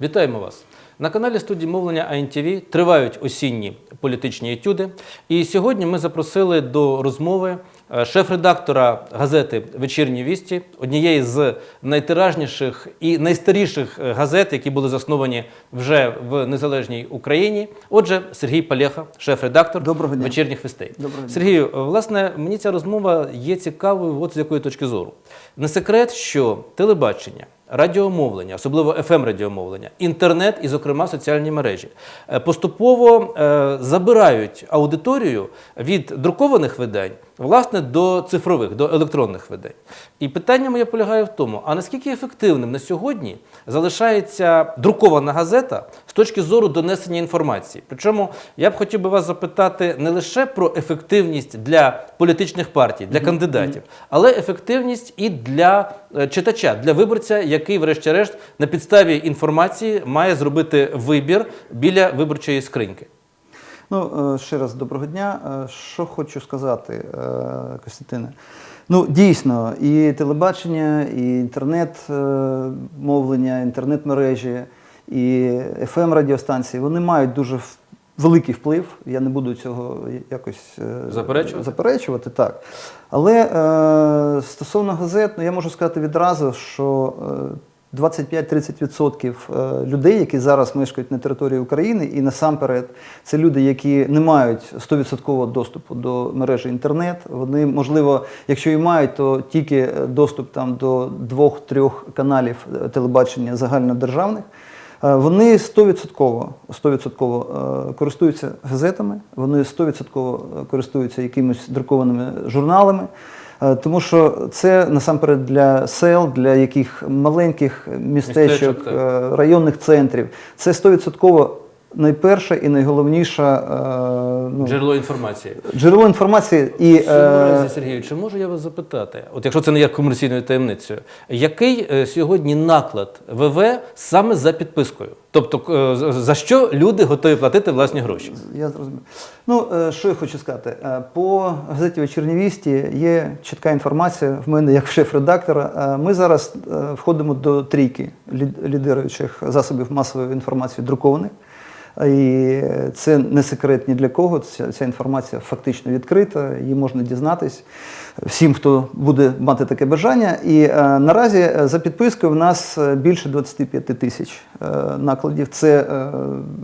Вітаємо вас! На каналі студії мовлення АНТВ тривають осінні політичні етюди. І сьогодні ми запросили до розмови шеф-редактора газети Вечірні вісті, однієї з найтиражніших і найстаріших е, газет, які були засновані вже в незалежній Україні. Отже, Сергій Палєха, шеф-редактор Доброго дня. вечірніх вістей. Доброго дня. Сергію, е, власне, мені ця розмова є цікавою, от з якої точки зору. Не секрет, що телебачення. Радіомовлення, особливо fm радіомовлення, інтернет і, зокрема, соціальні мережі е, поступово е, забирають аудиторію від друкованих видань власне до цифрових, до електронних видань. І питання моє полягає в тому: а наскільки ефективним на сьогодні залишається друкована газета з точки зору донесення інформації? Причому я б хотів би вас запитати не лише про ефективність для політичних партій, для кандидатів, але ефективність і для е, читача, для виборця, який, врешті-решт, на підставі інформації має зробити вибір біля виборчої скриньки. Ну, е, ще раз доброго дня. Е, Що хочу сказати, е, Костянтине. Ну, дійсно, і телебачення, і інтернет-мовлення, інтернет-мережі, і fm радіостанції вони мають дуже великий вплив. Я не буду цього якось Заперечувати? заперечувати так. Але стосовно газет, ну я можу сказати відразу, що 25-30% е, людей, які зараз мешкають на території України, і насамперед це люди, які не мають 100% доступу до мережі інтернет. Вони, можливо, якщо і мають, то тільки е, доступ там до двох-трьох каналів е, телебачення загальнодержавних. Вони 100%, 100% е, користуються газетами, вони 100% користуються якимись друкованими журналами. Е, Тому що це насамперед для сел, для яких маленьких містечок, Містечок, е, районних центрів. Це 100% найперша і найголовніша е, ну, Джерело інформації. джерело інформації. І, е, разі, Сергію, чи можу я вас запитати, от якщо це не є комерційною таємницею, який е, сьогодні наклад ВВ саме за підпискою? Тобто, за- що люди готові платити власні гроші? Я зрозумів. Ну, що я хочу сказати. По газеті «Вечірнівісті» є чітка інформація в мене як шеф-редактора. Ми зараз входимо до трійки лід- лідируючих засобів масової інформації друкованих. І це не секрет ні для кого. Ця, ця інформація фактично відкрита, її можна дізнатись всім, хто буде мати таке бажання. І е, наразі е, за підпискою в нас е, більше 25 тисяч е, накладів. Це е,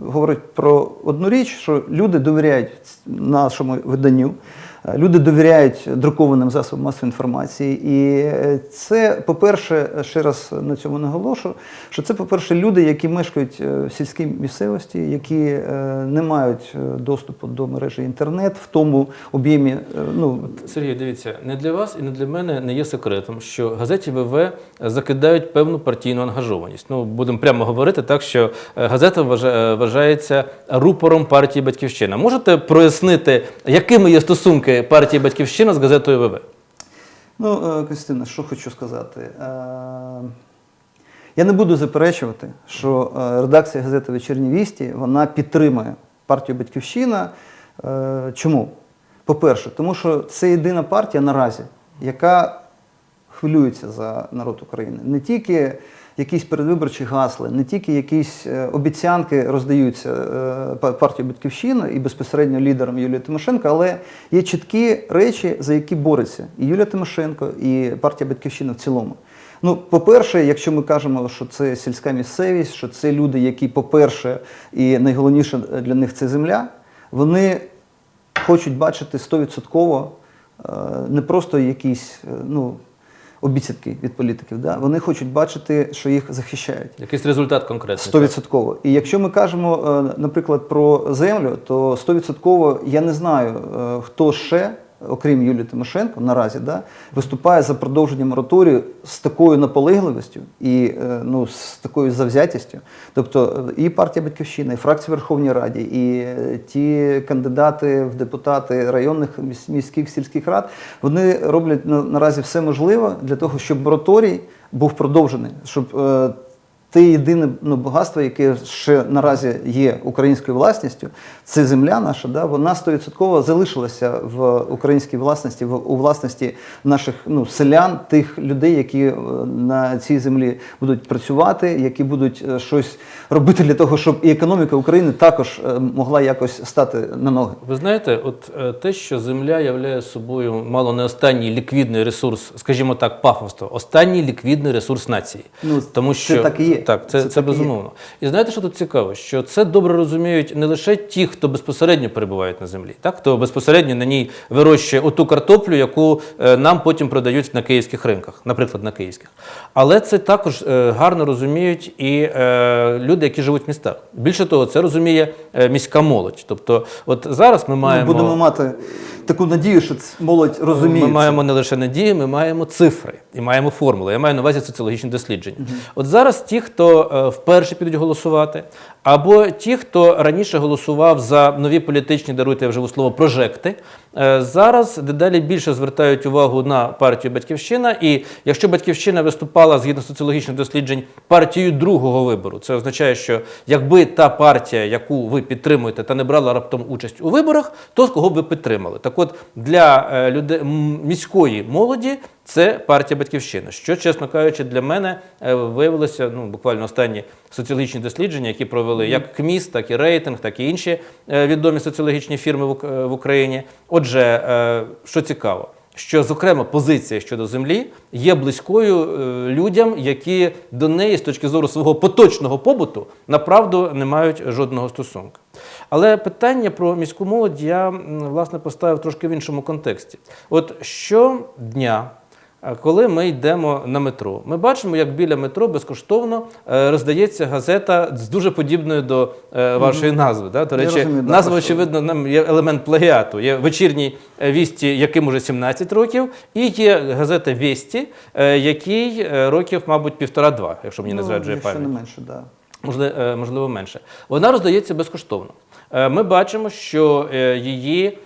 говорить про одну річ, що люди довіряють нашому виданню. Люди довіряють друкованим засобам масової інформації. І е, це, по-перше, ще раз на цьому наголошу, що це, по-перше, люди, які мешкають е, в сільській місцевості, які е, не мають доступу до мережі інтернет в тому об'ємі. Ну, Сергій, дивіться, не для вас і не для мене не є секретом, що газеті ВВ закидають певну партійну ангажованість. Ну, будемо прямо говорити так, що газета вважа- вважається рупором партії Батьківщина. Можете прояснити, якими є стосунки партії Батьківщина з газетою ВВ? Ну, е, Костина, що хочу сказати. Е, Я не буду заперечувати, що е, редакція газети Вечірні вісті вона підтримує партію Батьківщина. Е, Чому? По-перше, тому що це єдина партія наразі, яка хвилюється за народ України. Не тільки якісь передвиборчі гасли, не тільки якісь е, обіцянки роздаються е, па- партією Батьківщина і безпосередньо лідером Юлії Тимошенко, але є чіткі речі, за які бореться і Юлія Тимошенко, і партія Батьківщина в цілому. Ну, по-перше, якщо ми кажемо, що це сільська місцевість, що це люди, які, по-перше, і найголовніше для них це земля, вони хочуть бачити 100% е, не просто якісь ну, обіцянки від політиків. Да? Вони хочуть бачити, що їх захищають. Якийсь результат конкретний? 100%. І якщо ми кажемо, е, наприклад, про землю, то 100% я не знаю, е, хто ще, окрім Юлії Тимошенко, наразі да, виступає за продовження мораторію з такою наполегливістю і е, ну, з такою завзятістю. Тобто е, і партія Батьківщина, і фракція Верховній Раді, і е, ті кандидати в депутати районних міських сільських рад, вони роблять на- наразі все можливе для того, щоб мораторій був продовжений, щоб те єдине ну, багатство, яке ще наразі є українською власністю, це земля наша, да, вона 100% залишилася в українській власності, в, у власності наших ну, селян, тих людей, які е, на цій землі будуть працювати, які будуть е, щось робити для того, щоб і економіка України також е, могла якось стати на ноги. Ви знаєте, от те, що земля являє собою мало не останній ліквідний ресурс, скажімо так, пафосно, останній ліквідний ресурс нації. Ну, Тому це так і є. Так, це, Це це, безумовно. І знаєте, що тут цікаво? Що це добре розуміють не лише ті, хто безпосередньо перебувають на землі, так хто безпосередньо на ній вирощує оту картоплю, яку е, нам потім продають на київських ринках, наприклад, на київських. Але це також е, гарно розуміють і е, люди, які живуть в містах. Більше того, це розуміє міська молодь. Тобто, от зараз ми маємо Ми будемо мати таку надію, що молодь розуміє. ми маємо не лише надії, ми маємо цифри і маємо формули. Я маю на увазі соціологічні дослідження. От зараз ті, хто е, вперше підуть голосувати, або ті, хто раніше голосував за нові політичні, даруйте вже слово прожекти, е, зараз дедалі більше звертають увагу на партію Батьківщина. І якщо Батьківщина виступала згідно соціологічних досліджень партією другого вибору, це означає, що якби та партія, яку ви підтримуєте, та не брала раптом участь у виборах, то кого б ви підтримали? Так от для е, міської молоді це партія Батьківщина, що, чесно кажучи, для мене е, виявилося ну, буквально останні соціологічні дослідження, які провели як КМІС, так і рейтинг, так і інші е, відомі соціологічні фірми в е, Україні. Отже, що цікаво. Що, зокрема, позиція щодо землі є близькою людям, які до неї з точки зору свого поточного побуту направду не мають жодного стосунку. Але питання про міську молодь я власне поставив трошки в іншому контексті. От щодня, коли ми йдемо на метро, ми бачимо, як біля метро безкоштовно е, роздається газета з дуже подібною до е, вашої назви. Да? До речі, розумію, назва, очевидно, нам є елемент плагіату. Є вечірній е, вісті, яким уже 17 років, і є газета Вісті, який років, мабуть, півтора-два, якщо мені не Ну, зраджує якщо пам'ять не менше, да. можливо, менше. Вона роздається безкоштовно. Ми бачимо, що її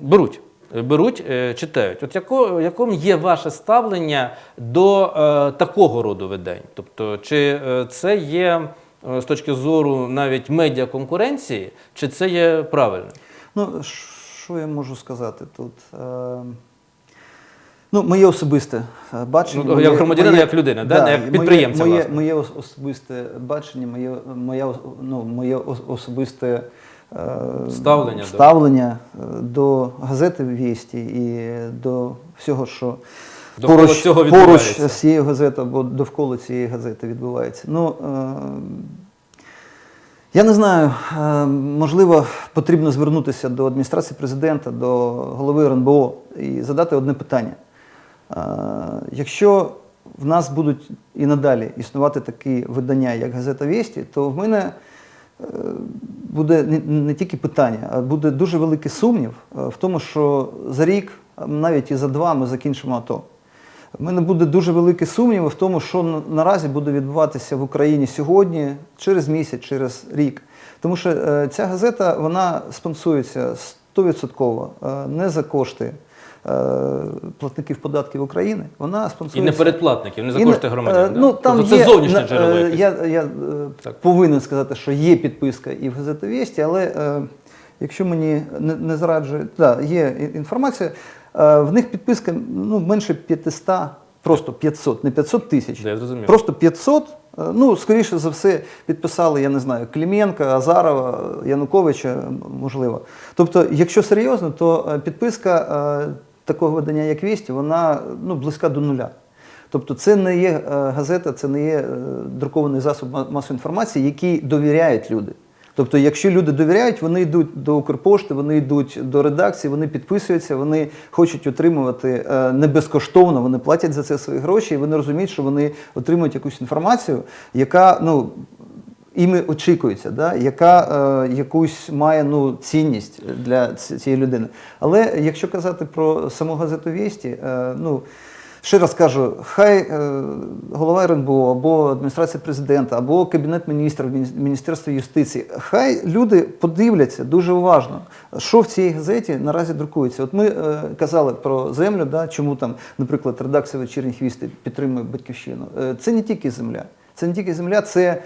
беруть. Беруть, е, читають. От яко, яким є ваше ставлення до е, такого роду видань? Тобто, чи е, це є з точки зору навіть медіаконкуренції, чи це є правильно? Ну, що я можу сказати тут? Е, Ну, моє особисте бачення. Ну, моє- як громадянина, як людина, да? Не як підприємця, Моє, власне. моє особисте бачення, моє, моє, ос- ну, моє особисте е, Ставлення до- е, до газети «Вісті» і до всього, що Довкола поруч, цього поруч з цією газетою або довкола цієї газети відбувається. Ну, е, я не знаю, е, можливо, потрібно звернутися до адміністрації президента, до голови РНБО і задати одне питання. Якщо в нас будуть і надалі існувати такі видання, як газета Вісті, то в мене буде не, тільки питання, а буде дуже великий сумнів е, в тому, що за рік, навіть і за два, ми закінчимо АТО. В мене буде дуже великий сумнів в тому, що наразі буде відбуватися в Україні сьогодні, через місяць, через рік. Тому що е, ця газета вона спонсується 100% е, не за кошти платників податків України. Вона І не передплатників, не за кошти громадян. е, да? Ну, там тобто є, це зовнішнє джерело. е, якесь. Я, я е, Так. повинен сказати, що є підписка і в газеті Вісті, але е, якщо мені не, не зраджує, да, є інформація, е, в них підписка ну, менше 500, просто 500, не 500 тисяч. Да, я зрозумів. Просто 500. е, Ну, скоріше за все, підписали, я не знаю, Клименка, Азарова, Януковича, можливо. Тобто, якщо серйозно, то е, підписка е, такого видання, як Вісті, вона ну, близька до нуля. Тобто це не є е, газета, це не є е, друкований засоб ма- масової інформації, який довіряють люди. Тобто, якщо люди довіряють, вони йдуть до Укрпошти, вони йдуть до редакції, вони підписуються, вони хочуть отримувати е, не безкоштовно, вони платять за це свої гроші, і вони розуміють, що вони отримують якусь інформацію, яка ну. Іми очікується, да? яка е, якусь має ну, цінність для цієї людини. Але якщо казати про саму газету Вісті, е, ну, ще раз кажу, хай е, голова РНБО або адміністрація президента, або Кабінет міністрів, Мініс- Міністерство юстиції, хай люди подивляться дуже уважно, що в цій газеті наразі друкується. От ми е, казали про землю, да, чому там, наприклад, редакція вечірніх вістей підтримує батьківщину. Е, це не тільки земля. Це не тільки земля, це е,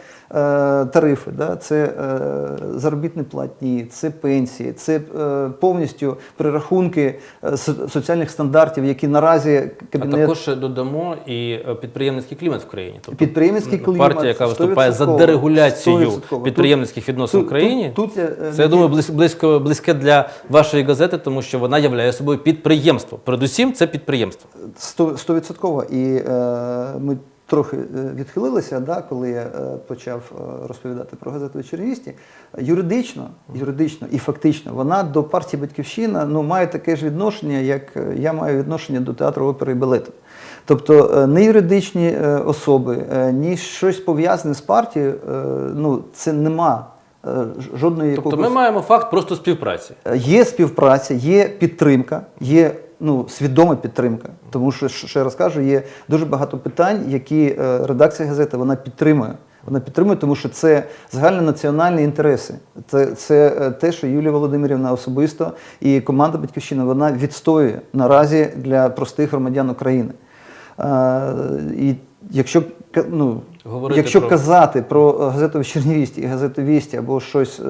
тарифи, да? це е, заробітні платні, це пенсії, це е, повністю перерахунки е, со- соціальних стандартів, які наразі А також додамо і е, підприємницький клімат в країні. Тобто Підприємницький клімат, партія, яка виступає за дерегуляцію підприємницьких відносин в країні. тут- тут е, Це я думаю близько близьке для вашої газети, тому що вона являє собою підприємство. Передусім, це підприємство. Сто- Стовідсотково. І е, ми трохи е, відхилилися, да, коли я е, почав е, розповідати про газету «Вечерністі». Юридично, юридично і фактично вона до партії Батьківщина ну, має таке ж відношення, як я маю відношення до театру опери і балету. Тобто не юридичні особи, ні щось пов'язане з партією, ну, це нема жодної Тобто якогось- ми маємо факт просто співпраці. Є співпраця, є підтримка, є ну, свідома підтримка. Тому що, ще раз кажу, є дуже багато питань, які е, редакція газети вона підтримує. Вона підтримує, тому що це загальнонаціональні інтереси. Це, це е, те, що Юлія Володимирівна особисто і команда Батьківщина вона відстоює наразі для простих громадян України. Е, і якщо ну, Говорити якщо про- казати про газету «Вечірній вісті» і газету «Вісті» або щось е,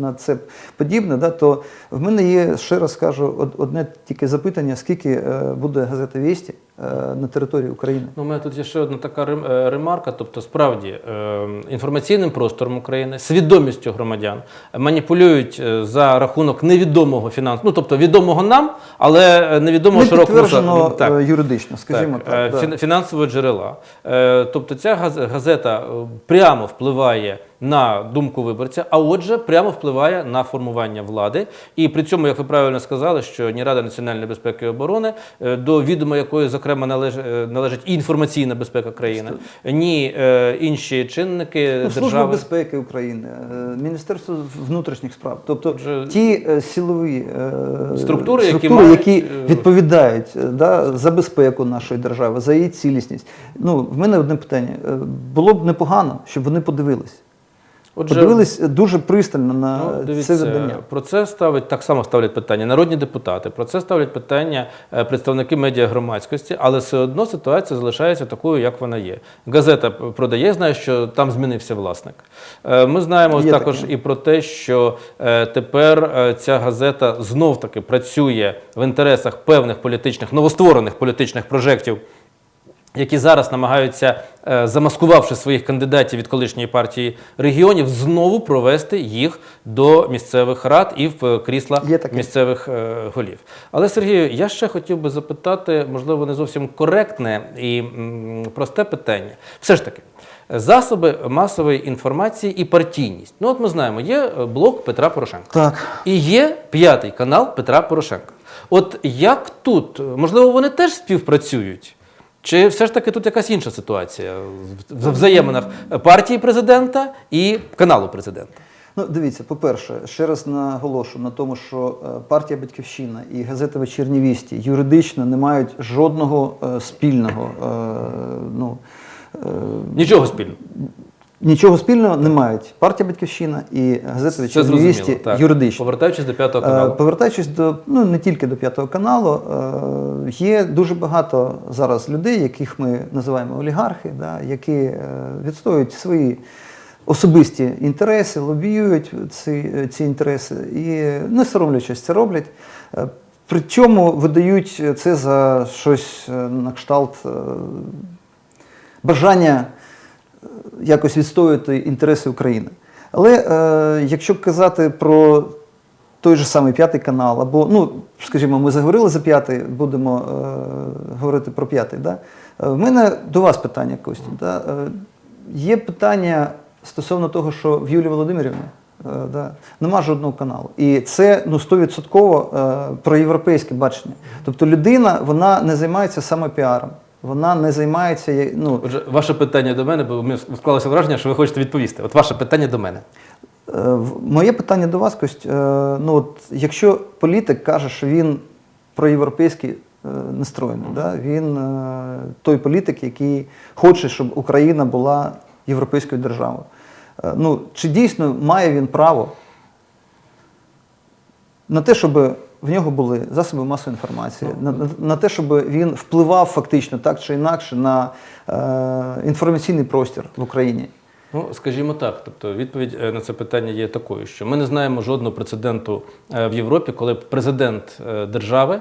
на це подібне, да, то в мене є, ще раз скажу, одне тільки запитання, скільки е, буде газета «Вісті» е, на території України? Ну, у мене тут є ще одна така ремарка. Тобто, справді е, інформаційним простором України, свідомістю громадян маніпулюють за рахунок невідомого фінансу, ну тобто відомого нам, але невідомого підтверджено Так. юридично, скажімо так, так. е, да. фінансового джерела. Тобто ця газ- газета е, прямо впливає на думку виборця, а отже, прямо впливає на формування влади. І при цьому, як ви правильно сказали, що ні Рада національної безпеки і оборони, е, до відома якої, зокрема, е, належить і інформаційна безпека країни, ні е, інші чинники Ну, Служба держави. безпеки України, Міністерство внутрішніх справ, тобто Отже, ті силові Структури, які структури, які е, відповідають да, за безпеку нашої держави, за її цілісність. Ну, в мене одне питання. Було б непогано, щоб вони подивились. Отже, Подивились дуже пристально на Ну, це дивіться, видання. про це ставить так само ставлять питання народні депутати. Про це ставлять питання е, представники медіагромадськості, але все одно ситуація залишається такою, як вона є. Газета продає, знає, що там змінився власник. Е, Ми знаємо Є також таке. і про те, що е, тепер ця газета знов таки працює в інтересах певних політичних новостворених політичних прожектів які зараз намагаються, е, замаскувавши своїх кандидатів від колишньої партії регіонів, знову провести їх до місцевих рад і в е, крісла місцевих е, голів. Але Сергію, я ще хотів би запитати, можливо, не зовсім коректне і просте питання. Все ж таки. Засоби масової інформації і партійність. Ну, от ми знаємо, є блок Петра Порошенка. Так. І є п'ятий канал Петра Порошенка. От як тут, можливо, вони теж співпрацюють? Чи все ж таки тут якась інша ситуація в взаєминах партії президента і каналу президента? Ну, дивіться, по-перше, ще раз наголошу на тому, що е, партія Батьківщина і газета Вечірні вісті юридично не мають жодного е, спільного. е, ну, е, Нічого спільного. Нічого спільного не мають партія Батьківщина і газета Це Вечірні зрозуміло. вісті Так. юридично. Повертаючись до п'ятого Е, каналу. Повертаючись до ну не тільки до п'ятого каналу, е, є дуже багато зараз людей, яких ми називаємо олігархи, да, які е, відстоюють свої особисті інтереси, лобіюють ці, ці інтереси і не соромлячись це роблять. Причому видають це за щось на кшталт бажання якось відстоювати інтереси України. Але е, якщо казати про той же самий п'ятий канал, або, ну, скажімо, ми заговорили за п'ятий, будемо е, говорити про п'ятий. Да? Е, В мене до вас питання, Костя. Да? Е, є питання стосовно того, що в Юлії Володимирівні е, да, нема жодного каналу. І це ну, 100% е, про європейське бачення. Тобто людина вона не займається саме піаром. Вона не займається. Ну, Отже, ваше питання до мене, бо ми склалося враження, що ви хочете відповісти. От ваше питання до мене. Е, Моє питання до вас, Кость, е, ну от якщо політик каже, що він проєвропейський е, настроєний, да? він той політик, який хоче, щоб Україна була європейською державою. Ну, чи дійсно має він право на те, щоб в нього були засоби масової інформації, на, на, на те, щоб він впливав фактично так чи інакше на е, інформаційний простір в Україні. Ну, скажімо так, тобто відповідь е, на це питання є такою, що ми не знаємо жодного прецеденту е, в Європі, коли б президент е, держави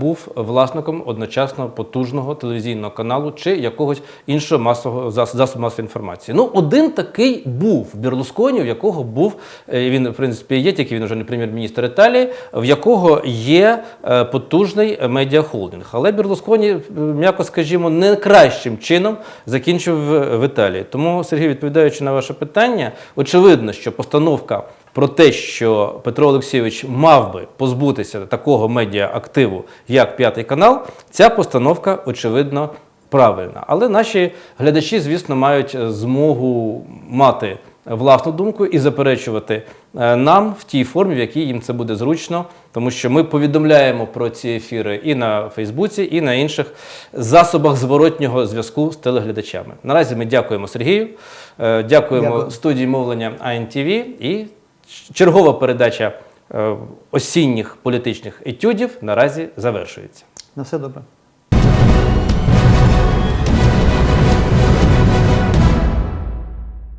був власником одночасно потужного телевізійного каналу чи якогось іншого масового засобу масової інформації. Ну, один такий був Берлусконі, в якого був він, в принципі, є, тільки він вже не прем'єр-міністр Італії, в якого є потужний медіахолдинг. Але Берлусконі, м'яко скажімо, не кращим чином закінчив в, Італії. Тому, Сергій, відповідаючи на ваше питання, очевидно, що постановка про те, що Петро Олексійович мав би позбутися такого медіа-активу, як п'ятий канал, ця постановка, очевидно, правильна. Але наші глядачі, звісно, мають е, змогу мати власну думку і заперечувати е, нам в тій формі, в якій їм це буде зручно, тому що ми повідомляємо про ці ефіри і на Фейсбуці, і на інших засобах зворотнього зв'язку з телеглядачами. Наразі ми дякуємо Сергію, е, дякуємо Дякую. студії мовлення АНТВ і чергова передача е, осінніх політичних етюдів наразі завершується. На все добре.